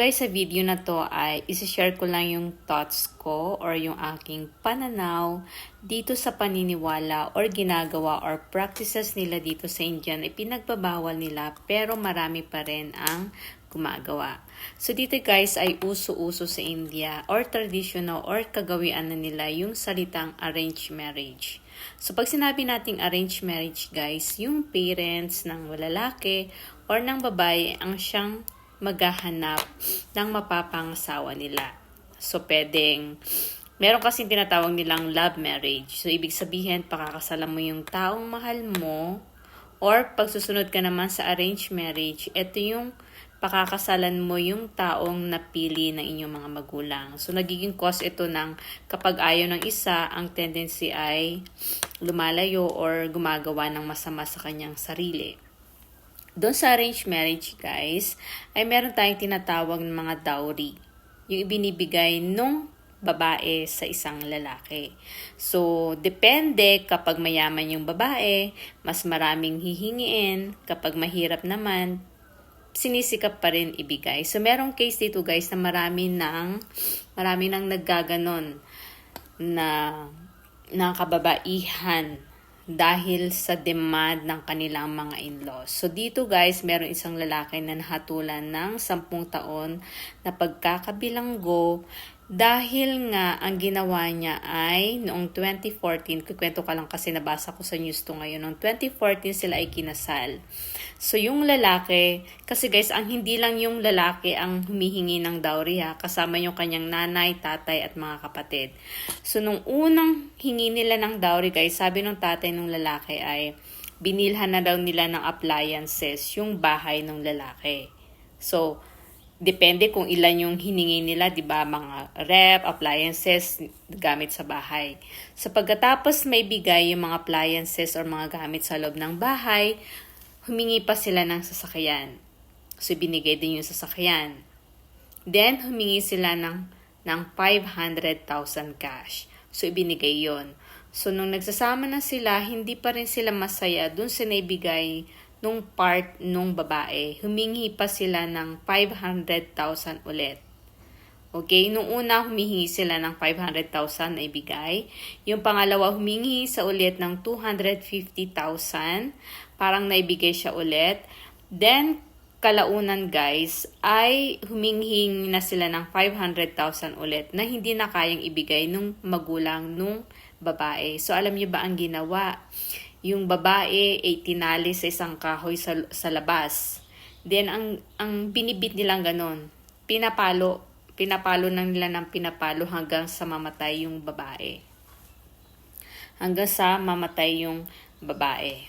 Guys, sa video na to ay isi-share ko lang yung thoughts ko or yung aking pananaw dito sa paniniwala or ginagawa or practices nila dito sa India na ipinagbabawal nila pero marami pa rin ang gumagawa. So dito guys ay uso-uso sa India or traditional or kagawian na nila yung salitang arranged marriage. So pag sinabi nating arranged marriage guys, yung parents ng lalaki or ng babae ang siyang maghahanap ng mapapangasawa nila. So, pwedeng, meron kasi tinatawag nilang love marriage. So, ibig sabihin, pakakasalan mo yung taong mahal mo or pagsusunod ka naman sa arranged marriage, ito yung pakakasalan mo yung taong napili ng inyong mga magulang. So, nagiging cause ito ng kapag ayaw ng isa, ang tendency ay lumalayo or gumagawa ng masama sa kanyang sarili. Doon sa arranged marriage, guys, ay meron tayong tinatawag ng mga dowry. Yung ibinibigay nung babae sa isang lalaki. So, depende kapag mayaman yung babae, mas maraming hihingiin. Kapag mahirap naman, sinisikap pa rin ibigay. So, merong case dito guys na marami nang, marami nang naggaganon na ng kababaihan dahil sa demand ng kanilang mga in-laws. So dito guys, meron isang lalaki na nahatulan ng 10 taon na pagkakabilanggo dahil nga ang ginawa niya ay noong 2014, kukwento ka lang kasi nabasa ko sa news to ngayon, noong 2014 sila ay kinasal. So yung lalaki, kasi guys, ang hindi lang yung lalaki ang humihingi ng dowry ha, kasama yung kanyang nanay, tatay at mga kapatid. So nung unang hingi nila ng dowry guys, sabi ng tatay ng lalaki ay binilhan na daw nila ng appliances yung bahay ng lalaki. So, depende kung ilan yung hiningi nila, 'di ba, mga rep, appliances gamit sa bahay. Sa pagkatapos may bigay yung mga appliances or mga gamit sa loob ng bahay, humingi pa sila ng sasakyan. So binigay din yung sasakyan. Then humingi sila ng ng 500,000 cash. So ibinigay 'yon. So nung nagsasama na sila, hindi pa rin sila masaya dun sa naibigay nung part nung babae, humingi pa sila ng 500,000 ulit. Okay, nung una humihingi sila ng 500,000 na ibigay. Yung pangalawa humingi sa ulit ng 250,000. Parang naibigay siya ulit. Then, kalaunan guys, ay humingi na sila ng 500,000 ulit na hindi na kayang ibigay nung magulang nung babae. So, alam niyo ba ang ginawa? Yung babae ay tinali sa isang kahoy sa, sa labas. Then, ang, ang binibit nilang ganon, pinapalo, pinapalo ng nila ng pinapalo hanggang sa mamatay yung babae. Hanggang sa mamatay yung babae.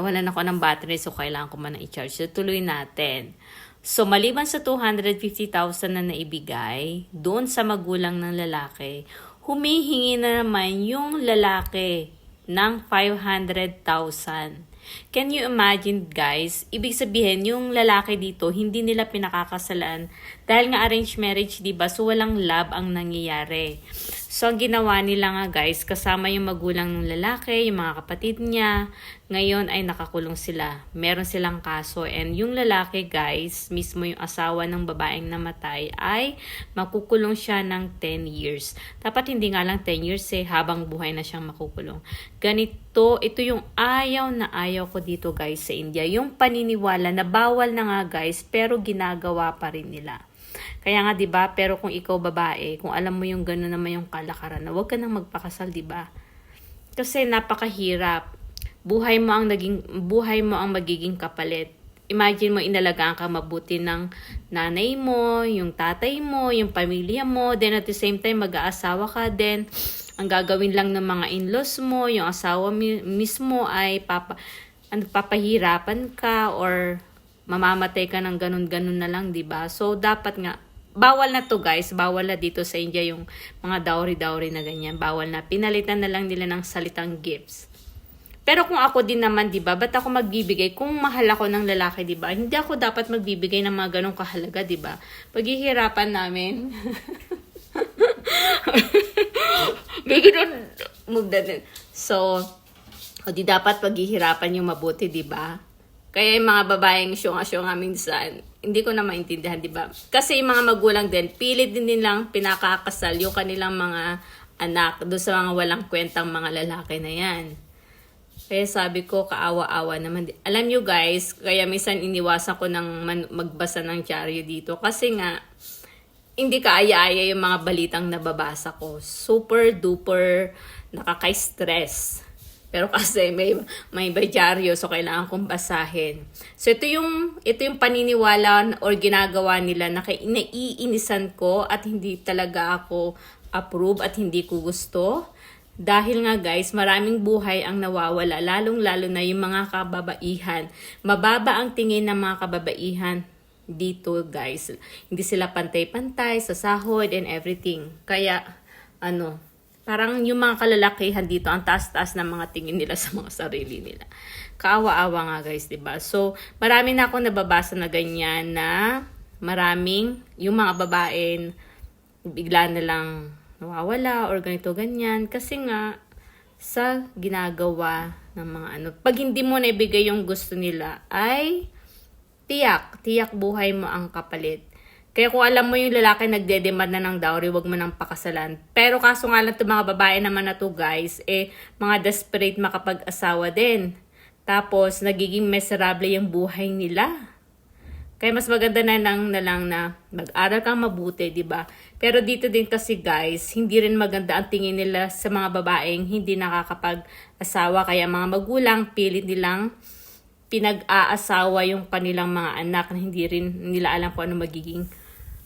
Wala na ako ng battery so kailangan ko man na i-charge. So, tuloy natin. So, maliban sa 250,000 na naibigay, doon sa magulang ng lalaki, humihingi na naman yung lalaki ng 500,000. Can you imagine guys? Ibig sabihin, yung lalaki dito, hindi nila pinakakasalan dahil nga arranged marriage, di ba? So, walang love ang nangyayari. So, ang ginawa nila nga guys, kasama yung magulang ng lalaki, yung mga kapatid niya, ngayon ay nakakulong sila. Meron silang kaso and yung lalaki guys, mismo yung asawa ng babaeng namatay ay makukulong siya ng 10 years. Dapat hindi nga lang 10 years eh, habang buhay na siyang makukulong. Ganito, ito yung ayaw na ayaw ko dito guys sa India. Yung paniniwala na bawal na nga guys, pero ginagawa pa rin nila. Kaya nga 'di ba, pero kung ikaw babae, kung alam mo yung gano'n naman yung kalakaran, na huwag ka nang magpakasal, 'di ba? Kasi napakahirap buhay mo ang naging buhay mo ang magiging kapalit. Imagine mo inalagaan ka mabuti ng nanay mo, yung tatay mo, yung pamilya mo, then at the same time mag-aasawa ka din. Ang gagawin lang ng mga in-laws mo, yung asawa mi- mismo ay papa ano, papahirapan ka or mamamatay ka ng ganun-ganun na lang, 'di ba? So dapat nga bawal na to guys, bawal na dito sa India yung mga dowry-dowry na ganyan. Bawal na. Pinalitan na lang nila ng salitang gifts. Pero kung ako din naman, 'di ba? Ba't ako magbibigay kung mahal ako ng lalaki, 'di ba? Hindi ako dapat magbibigay ng mga ganong kahalaga, 'di ba? Paghihirapan namin. Bigyan magdadan. So, o di dapat paghihirapan yung mabuti, 'di ba? Kaya yung mga babaeng syunga-syunga minsan, hindi ko na maintindihan, di ba? Kasi yung mga magulang din, pilit din nilang pinakakasal yung kanilang mga anak doon sa mga walang kwentang mga lalaki na yan. Kaya sabi ko, kaawa-awa naman. Alam nyo guys, kaya minsan iniwasan ko ng magbasa ng dyaryo dito. Kasi nga, hindi kaaya-aya yung mga balitang nababasa ko. Super duper nakaka-stress. Pero kasi may may dyaryo so kailangan kong basahin. So ito yung ito yung paniniwala or ginagawa nila na naiinisan ko at hindi talaga ako approve at hindi ko gusto. Dahil nga guys, maraming buhay ang nawawala, lalong-lalo na yung mga kababaihan. Mababa ang tingin ng mga kababaihan dito guys. Hindi sila pantay-pantay sa sahod and everything. Kaya, ano, parang yung mga kalalakihan dito, ang taas-taas ng mga tingin nila sa mga sarili nila. Kaawa-awa nga guys, 'di ba So, marami na akong nababasa na ganyan na maraming yung mga babae bigla na lang nawawala or ganito ganyan kasi nga sa ginagawa ng mga ano. Pag hindi mo naibigay yung gusto nila ay tiyak, tiyak buhay mo ang kapalit. Kaya kung alam mo yung lalaki nagdedemand na ng dowry, wag mo nang pakasalan. Pero kaso nga lang itong mga babae naman na to guys, eh, mga desperate makapag-asawa din. Tapos, nagiging miserable yung buhay nila. Kaya mas maganda na lang na lang na mag-aral kang mabuti, di ba? Pero dito din kasi guys, hindi rin maganda ang tingin nila sa mga babaeng hindi nakakapag-asawa. Kaya mga magulang, pilit nilang pinag-aasawa yung kanilang mga anak na hindi rin nila alam kung ano magiging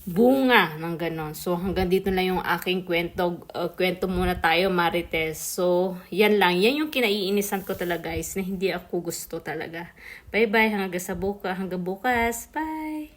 bunga ng ganon. So hanggang dito na yung aking kwento. Uh, kwento muna tayo, Marites. So yan lang. Yan yung kinaiinisan ko talaga guys na hindi ako gusto talaga. Bye-bye hanggang sa buka, hanggang bukas. Bye!